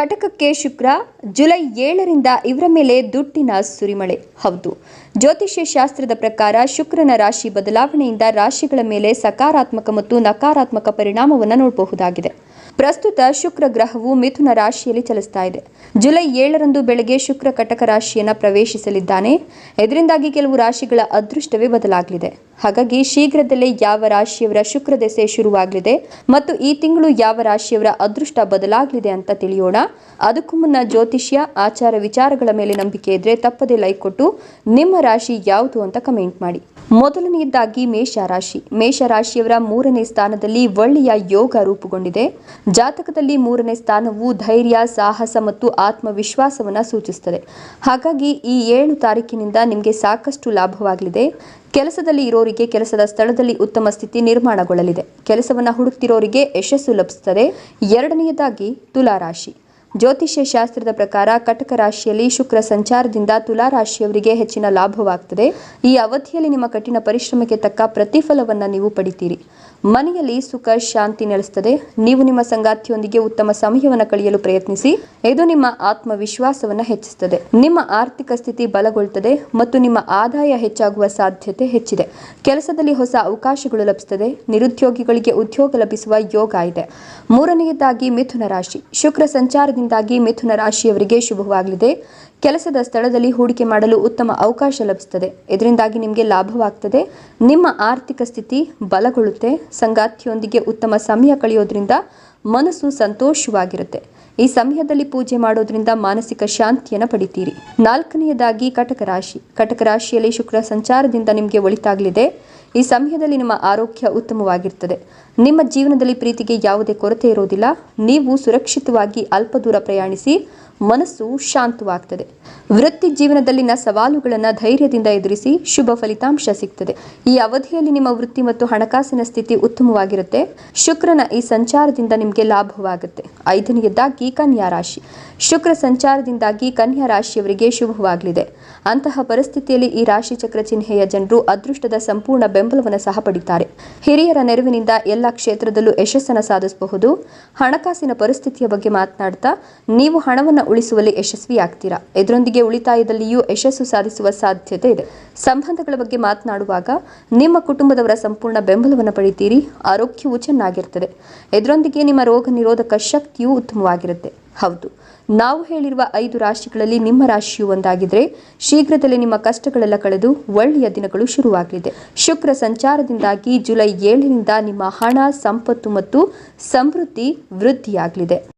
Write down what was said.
ಕಟಕಕ್ಕೆ ಶುಕ್ರ. July ಏಳರಿಂದ ಇವರ ಮೇಲೆ ದುಟ್ಟಿನ ಸುರಿಮಳೆ. ಹೌದು. ಜ್ಯೋತಿಷ್ಯ ಶಾಸ್ತ್ರದ ಪ್ರಕಾರ ಶುಕ್ರನ ರಾಶಿ ಬದಲಾವಣೆಯಿಂದ ರಾಶಿಗಳ ಮೇಲೆ ಸಕಾರಾತ್ಮಕ ಮತ್ತು ನಕಾರಾತ್ಮಕ ಪರಿಣಾಮವನ್ನು ನೋಡಬಹುದಾಗಿದೆ. ಪ್ರಸ್ತುತ ಶುಕ್ರ ಗ್ರಹವು ಮಿಥುನ ರಾಶಿಯಲ್ಲಿ ಚಲಿಸ್ತಾ ಇದೆ. ಜುಲೈ ಏಳರಂದು ಬೆಳಗ್ಗೆ ಶುಕ್ರ ಕಟಕ ರಾಶಿಯನ್ನು ಪ್ರವೇಶಿಸಲಿದ್ದಾನೆ. ಇದರಿಂದಾಗಿ ಕೆಲವು ರಾಶಿಗಳ ಅದೃಷ್ಟವೇ ಬದಲಾಗಲಿದೆ. ಹಾಗಾಗಿ ಶೀಘ್ರದಲ್ಲೇ ಯಾವ ರಾಶಿಯವರ ಶುಕ್ರ ದೆಸೆ ಶುರುವಾಗಲಿದೆ ಮತ್ತು ಈ ತಿಂಗಳು ಯಾವ ರಾಶಿಯವರ ಅದೃಷ್ಟ ಬದಲಾಗಲಿದೆ ಅಂತ ತಿಳಿಯೋಣ. ಅದಕ್ಕೂ ಮುನ್ನ ಜ್ಯೋತಿಷ್ಯ, ಆಚಾರ ವಿಚಾರಗಳ ಮೇಲೆ ನಂಬಿಕೆ ಇದ್ರೆ ತಪ್ಪದೆ ಲೈಕ್ ಕೊಟ್ಟು ನಿಮ್ಮ ರಾಶಿ ಯಾವುದು ಅಂತ ಕಮೆಂಟ್ ಮಾಡಿ. ಮೊದಲನೆಯದಾಗಿ ಮೇಷ ರಾಶಿ ಮೇಷ ರಾಶಿಯವರ ಮೂರನೇ ಸ್ಥಾನದಲ್ಲಿ ಒಳ್ಳೆಯ ಯೋಗ ರೂಪುಗೊಂಡಿದೆ. ಜಾತಕದಲ್ಲಿ ಮೂರನೇ ಸ್ಥಾನವು ಧೈರ್ಯ, ಸಾಹಸ ಮತ್ತು ಆತ್ಮವಿಶ್ವಾಸವನ್ನು ಸೂಚಿಸುತ್ತದೆ ಹಾಗಾಗಿ ಈ ಏಳು ತಾರೀಕಿನಿಂದ ನಿಮಗೆ ಸಾಕಷ್ಟು ಲಾಭವಾಗಲಿದೆ. ಕೆಲಸದಲ್ಲಿ ಇರೋರಿಗೆ ಕೆಲಸದ ಸ್ಥಳದಲ್ಲಿ ಉತ್ತಮ ಸ್ಥಿತಿ ನಿರ್ಮಾಣಗೊಳ್ಳಲಿದೆ. ಕೆಲಸವನ್ನು ಹುಡುಕ್ತಿರೋರಿಗೆ ಯಶಸ್ಸು ಲಭಿಸುತ್ತದೆ. ಎರಡನೆಯದಾಗಿ ತುಲಾ ರಾಶಿ ಜ್ಯೋತಿಷ್ಯ ಶಾಸ್ತ್ರದ ಪ್ರಕಾರ ಕಟಕ ರಾಶಿಯಲ್ಲಿ ಶುಕ್ರ ಸಂಚಾರದಿಂದ ತುಲಾ ರಾಶಿಯವರಿಗೆ ಹೆಚ್ಚಿನ ಲಾಭವಾಗ್ತದೆ. ಈ ಅವಧಿಯಲ್ಲಿ ನಿಮ್ಮ ಕಠಿಣ ಪರಿಶ್ರಮಕ್ಕೆ ತಕ್ಕ ಪ್ರತಿಫಲವನ್ನು ನೀವು ಪಡಿತೀರಿ. ಮನೆಯಲ್ಲಿ ಸುಖ, ಶಾಂತಿ ನೆಲೆಸುತ್ತದೆ. ನೀವು ನಿಮ್ಮ ಸಂಗಾತಿಯೊಂದಿಗೆ ಉತ್ತಮ ಸಮಯವನ್ನು ಕಳೆಯಲು ಪ್ರಯತ್ನಿಸಿ. ಇದು ನಿಮ್ಮ ಆತ್ಮವಿಶ್ವಾಸವನ್ನು ಹೆಚ್ಚಿಸುತ್ತದೆ. ನಿಮ್ಮ ಆರ್ಥಿಕ ಸ್ಥಿತಿ ಬಲಗೊಳ್ಳುತ್ತದೆ ಮತ್ತು ನಿಮ್ಮ ಆದಾಯ ಹೆಚ್ಚಾಗುವ ಸಾಧ್ಯತೆ ಹೆಚ್ಚಿದೆ. ಕೆಲಸದಲ್ಲಿ ಹೊಸ ಅವಕಾಶಗಳು ಲಭಿಸುತ್ತದೆ. ನಿರುದ್ಯೋಗಿಗಳಿಗೆ ಉದ್ಯೋಗ ಲಭಿಸುವ ಯೋಗ ಇದೆ. ಮೂರನೆಯದಾಗಿ ಮಿಥುನ ರಾಶಿ. ಶುಕ್ರ ಸಂಚಾರದಿಂದಾಗಿ ಮಿಥುನ ರಾಶಿಯವರಿಗೆ ಶುಭವಾಗಲಿದೆ. ಕೆಲಸದ ಸ್ಥಳದಲ್ಲಿ ಹೂಡಿಕೆ ಮಾಡಲು ಉತ್ತಮ ಅವಕಾಶ ಲಭಿಸುತ್ತದೆ. ಇದರಿಂದಾಗಿ ನಿಮಗೆ ಲಾಭವಾಗ್ತದೆ. ನಿಮ್ಮ ಆರ್ಥಿಕ ಸ್ಥಿತಿ ಬಲಗೊಳ್ಳುತ್ತೆ. ಸಂಗಾತಿಯೊಂದಿಗೆ ಉತ್ತಮ ಸಮಯ ಕಳೆಯೋದ್ರಿಂದ ಮನಸ್ಸು ಸಂತೋಷವಾಗಿರುತ್ತೆ. ಈ ಸಮಯದಲ್ಲಿ ಪೂಜೆ ಮಾಡೋದ್ರಿಂದ ಮಾನಸಿಕ ಶಾಂತಿಯನ್ನು ಪಡಿತೀರಿ. ನಾಲ್ಕನೆಯದಾಗಿ ಕಟಕ ರಾಶಿ. ಕಟಕ ರಾಶಿಯಲ್ಲಿ ಶುಕ್ರ ಸಂಚಾರದಿಂದ ನಿಮಗೆ ಒಳಿತಾಗಲಿದೆ. ಈ ಸಮಯದಲ್ಲಿ ನಿಮ್ಮ ಆರೋಗ್ಯ ಉತ್ತಮವಾಗಿರ್ತದೆ ನಿಮ್ಮ ಜೀವನದಲ್ಲಿ ಪ್ರೀತಿಗೆ ಯಾವುದೇ ಕೊರತೆ ಇರೋದಿಲ್ಲ ನೀವು ಸುರಕ್ಷಿತವಾಗಿ ಅಲ್ಪ ದೂರ ಪ್ರಯಾಣಿಸಿ ಮನಸ್ಸು ಶಾಂತವಾಗ್ತದೆ. ವೃತ್ತಿ ಜೀವನದಲ್ಲಿನ ಸವಾಲುಗಳನ್ನು ಧೈರ್ಯದಿಂದ ಎದುರಿಸಿ ಶುಭ ಫಲಿತಾಂಶ ಸಿಗ್ತದೆ. ಈ ಅವಧಿಯಲ್ಲಿ ನಿಮ್ಮ ವೃತ್ತಿ ಮತ್ತು ಹಣಕಾಸಿನ ಸ್ಥಿತಿ ಉತ್ತಮವಾಗಿರುತ್ತೆ. ಶುಕ್ರನ ಈ ಸಂಚಾರದಿಂದ ನಿಮಗೆ ಲಾಭವಾಗುತ್ತೆ. ಐದನೆಯದಾಗಿ ಕನ್ಯಾ ರಾಶಿ. ಶುಕ್ರ ಸಂಚಾರದಿಂದಾಗಿ ಕನ್ಯಾ ರಾಶಿಯವರಿಗೆ ಶುಭವಾಗಲಿದೆ. ಅಂತಹ ಪರಿಸ್ಥಿತಿಯಲ್ಲಿ ಈ ರಾಶಿ ಚಕ್ರ ಚಿಹ್ನೆಯ ಜನರು ಅದೃಷ್ಟದ ಸಂಪೂರ್ಣ ಬೆಂಬಲವನ್ನು ಸಹ ಪಡಿತಾರೆ. ಹಿರಿಯರ ನೆರವಿನಿಂದ ಎಲ್ಲ ಕ್ಷೇತ್ರದಲ್ಲೂ ಯಶಸ್ಸನ್ನು ಸಾಧಿಸಬಹುದು. ಹಣಕಾಸಿನ ಪರಿಸ್ಥಿತಿಯ ಬಗ್ಗೆ ಮಾತನಾಡ್ತಾ, ನೀವು ಹಣವನ್ನು ಉಳಿಸುವಲ್ಲಿ ಯಶಸ್ವಿಯಾಗ್ತೀರಾ? ಇದರೊಂದಿಗೆ ಉಳಿತಾಯದಲ್ಲಿಯೂ ಯಶಸ್ಸು ಸಾಧಿಸುವ ಸಾಧ್ಯತೆ ಇದೆ. ಸಂಬಂಧಗಳ ಬಗ್ಗೆ ಮಾತನಾಡುವಾಗ, ನಿಮ್ಮ ಕುಟುಂಬದವರ ಸಂಪೂರ್ಣ ಬೆಂಬಲವನ್ನು ಪಡಿತೀರಿ. ಆರೋಗ್ಯವು ಚೆನ್ನಾಗಿರ್ತದೆ. ಇದರೊಂದಿಗೆ ನಿಮ್ಮ ರೋಗ ನಿರೋಧಕ ಶಕ್ತಿಯೂ ಉತ್ತಮವಾಗಿರುತ್ತೆ. ಹೌದು. ನಾವು ಹೇಳಿರುವ ಐದು ರಾಶಿಗಳಲ್ಲಿ ನಿಮ್ಮ ರಾಶಿಯು ಒಂದಾಗಿದ್ರೆ ಶೀಘ್ರದಲ್ಲೇ ನಿಮ್ಮ ಕಷ್ಟಗಳೆಲ್ಲ ಕಳೆದು ಒಳ್ಳೆಯ ದಿನಗಳು ಶುರುವಾಗಲಿದೆ. ಶುಕ್ರ ಸಂಚಾರದಿಂದಾಗಿ ಜುಲೈ ಏಳರಿಂದ ನಿಮ್ಮ ಹಣ, ಸಂಪತ್ತು ಮತ್ತು ಸಮೃದ್ಧಿ ವೃದ್ಧಿಯಾಗಲಿದೆ.